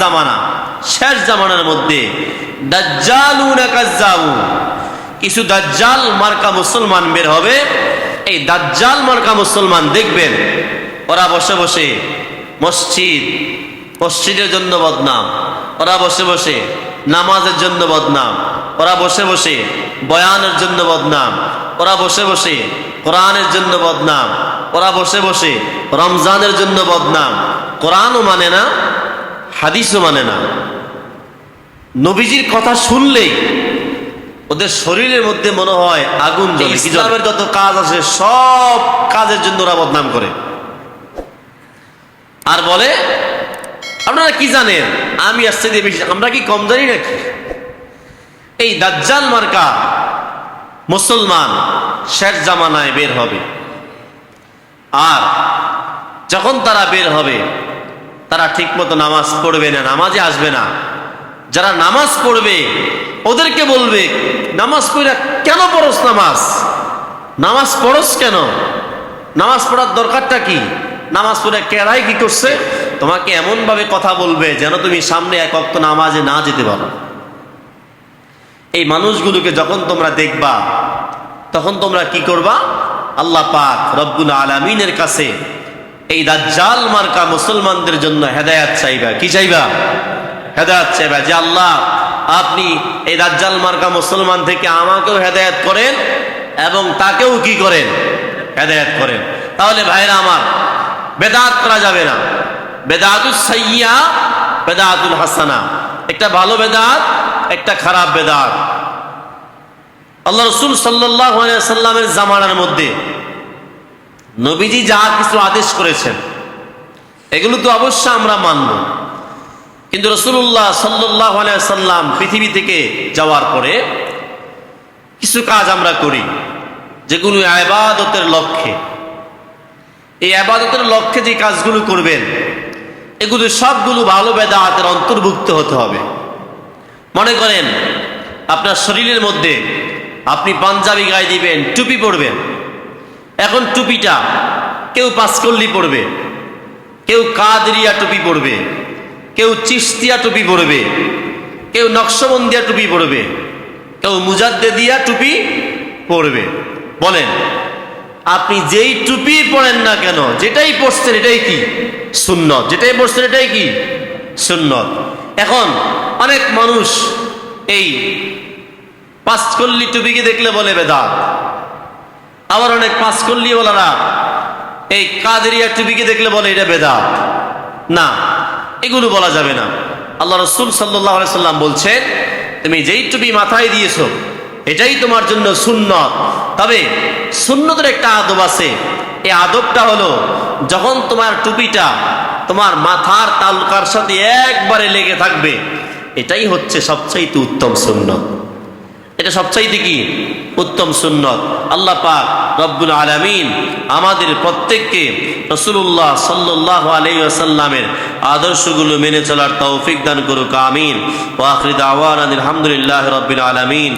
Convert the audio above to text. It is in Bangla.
জামানা, শেষ জামানার মধ্যে কিছু দাজ্জাল মার্কা মুসলমান বের হবে। এই দাজ্জাল মার্কা মুসলমান দেখবেন, ওরা বসে বসে মসজিদ, মসজিদের জন্য বদনাম, ওরা বসে বসে নামাজের জন্য বদনাম, ওরা বসে বসে বয়ানের জন্য বদনাম, ওরা বসে বসে কোরআনের জন্য বদনাম, ওরা বসে বসে রমজানের জন্য বদনাম কোরআনও মানে না হাদিসও মানে না। নবীজির কথা শুনলেই ওদের শরীরের মধ্যে মনে হয় আগুন জ্বলে। ইসলামের যত কাজ আছে সব কাজের জন্য ওরা বদনাম করে। আর বলে আপনারা কি জানেন আমি আসছে দিয়ে বেশি আমরা কি কম জানি নাকি? এই দাজ্জাল মার্কা মুসলমান শেষ জামানায় বের হবে। আর যখন তারা বের হবে তারা ঠিকমতো নামাজ পড়বে না, নামাজে আসবে না। যারা নামাজ পড়বে, ওদেরকে বলবে, নামাজ পড়া কেন পড়স নামাজ? নামাজ পড়স কেন? নামাজ পড়ার দরকারটা কি? নামাজ পড়ে কেরাই কি করছে? তোমাকে এমনভাবে কথা বলবে যেন তুমি সামনে এক অক্ত নামাজে না যেতে পারো। এই মানুষগুলোকে যখন তোমরা দেখবা, তখন তোমরা কি করবা? আল্লাহ পাক রব্বুল আলমিনের কাছে এই দাজ্জাল মার্কা মুসলমানদের জন্য হেদায়াত চাইবা। কি চাইবা? হেদায়াত চাইবা যে আল্লাহ, আপনি এই দাজ্জাল মার্কা মুসলমান থেকে আমাকেও হেদায়াত করেন এবং তাকেও কি করেন? হেদায়াত করেন। তাহলে ভাইরা আমার, বেদাত করা যাবে না। বেদাতুল সাইয়া বেদাতুল হাসানা। একটা ভালো বেদাত, একটা খারাপ বেদাত। আল্লাহ রসুল সাল্লাহ সাল্লামের জামানার মধ্যে নবীজি যা কিছু আদেশ করেছেন, এগুলো তো অবশ্য আমরা মানব। কিন্তু রসুল্লাহ সাল্লাহ সাল্লাম পৃথিবী থেকে যাওয়ার পরে কিছু কাজ আমরা করি, যেগুলো আবাদতের লক্ষ্যে। এই আবাদতের লক্ষ্যে যে কাজগুলো করবেন, এগুলো সবগুলো ভালো বেদাতের অন্তর্ভুক্ত হতে হবে। মনে করেন, আপনার শরীরের মধ্যে আপনি পাঞ্জাবি গায়ে দিবেন, টুপি পরবেন এখন টুপিটা কেউ পাঁচকল্লি পরবে, কেউ কাদরিয়া টুপি পরবে, কেউ চিস্তিয়া টুপি পরবে, কেউ নকশবন্দিয়া টুপি পরবে, কেউ মুজাদ্দেদিয়া টুপি পরবে। বলেন, আপনি যেই টুপি পরেন না কেন, যেটাই পরছেন এটাই কি? সুন্নত। যেটাই পরছেন এটাই কি? সুন্নত। এখন অনেক মানুষ এই পাঁচকল্লি টুপিকে দেখলে বলে বেদাত। আবার অনেক পাঁচকল্লি বলারা এই কাদেরিয়া টুপিকে দেখলে বলে এটা বেদাত। না, এগুলো বলা যাবে না। আল্লাহ রসুল সাল্লাম বলছেন, তুমি যেই টুপি মাথায় দিয়েছ, এটাই তোমার জন্য সুন্নত। তবে সুন্নতের একটা আদব আছে। এই আদবটা হলো, যখন তোমার টুপিটা তোমার মাথার তালুকার সাথে একবারে লেগে থাকবে, এটাই হচ্ছে সবচাইতে উত্তম সুন্নত। এটা সবচাইতে কি? উত্তম সুন্নত। আল্লাহ পাক রব্বুল আলমিন আমাদের প্রত্যেককে রসুল্লাহ সাল্লাহ আলাইসাল্লামের আদর্শগুলো মেনে চলার তৌফিক দান করুক, আমিন। ওয়াকরিদ আওয়ান আলহামদুলিল্লাহ রব্বুল আলমিন।